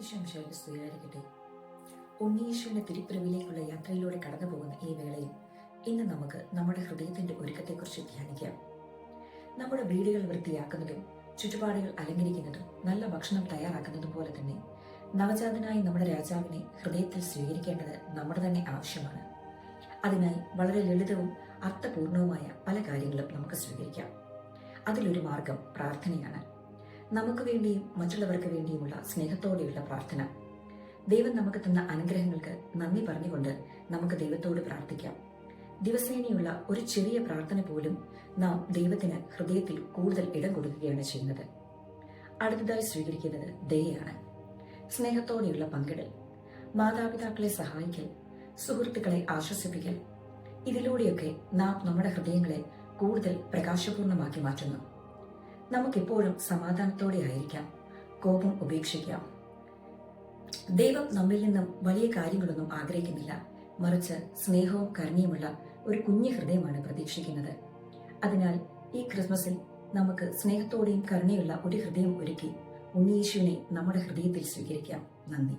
ഈശോമിശോയുടെ സ്തുതിയായിരിക്കട്ടെ ഉണ്ണീശുവിന്റെ തിരുപ്പിറവിലേക്കുള്ള യാത്രയിലൂടെ കടന്നു പോകുന്ന ഈ വേളയിൽ ഇന്ന് നമുക്ക് നമ്മുടെ ഹൃദയത്തിന്റെ ഒരുക്കത്തെക്കുറിച്ച് ധ്യാനിക്കാം. നമ്മുടെ വീടുകൾ വൃത്തിയാക്കുന്നതും ചുറ്റുപാടുകൾ അലങ്കരിക്കുന്നതും നല്ല ഭക്ഷണം തയ്യാറാക്കുന്നതും പോലെ തന്നെ നവജാതനായ നമ്മുടെ രാജാവിനെ ഹൃദയത്തിൽ സ്വീകരിക്കേണ്ടത് നമ്മുടെ തന്നെ ആവശ്യമാണ്. അതിനായി വളരെ ലളിതവും അർത്ഥപൂർണവുമായ പല കാര്യങ്ങളും നമുക്ക് സ്വീകരിക്കാം. അതിലൊരു മാർഗം പ്രാർത്ഥനയാണ്. നമുക്ക് വേണ്ടിയും മറ്റുള്ളവർക്ക് വേണ്ടിയുമുള്ള സ്നേഹത്തോടെയുള്ള പ്രാർത്ഥന. ദൈവം നമുക്ക് തന്ന അനുഗ്രഹങ്ങൾക്ക് നന്ദി പറഞ്ഞുകൊണ്ട് നമുക്ക് ദൈവത്തോട് പ്രാർത്ഥിക്കാം. ദിവസേനയുള്ള ഒരു ചെറിയ പ്രാർത്ഥന പോലും നാം ദൈവത്തിന് ഹൃദയത്തിൽ കൂടുതൽ ഇടം കൊടുക്കുകയാണ് ചെയ്യുന്നത്. അടുത്തതായി സ്വീകരിക്കുന്നത് ദയയാണ്. സ്നേഹത്തോടെയുള്ള പങ്കിടൽ മാതാപിതാക്കളെ സഹായിക്കൽ സുഹൃത്തുക്കളെ ആശ്വസിപ്പിക്കൽ ഇതിലൂടെയൊക്കെ നാം നമ്മുടെ ഹൃദയങ്ങളെ കൂടുതൽ പ്രകാശപൂർണമാക്കി മാറ്റുന്നു. നമുക്കെപ്പോഴും സമാധാനത്തോടെ ആയിരിക്കാം. കോപം ഉപേക്ഷിക്കാം. ദൈവം നമ്മിൽ നിന്നും വലിയ കാര്യങ്ങളൊന്നും ആഗ്രഹിക്കുന്നില്ല. മറിച്ച് സ്നേഹവും കരുണയുമുള്ള ഒരു കുഞ്ഞു ഹൃദയമാണ് പ്രതീക്ഷിക്കുന്നത്. അതിനാൽ ഈ ക്രിസ്മസിൽ നമുക്ക് സ്നേഹത്തോടെയും കരുണയുള്ള ഒരു ഹൃദയം ഒരുക്കി ഉണ്ണീശുവിനെ നമ്മുടെ ഹൃദയത്തിൽ സ്വീകരിക്കാം. നന്ദി.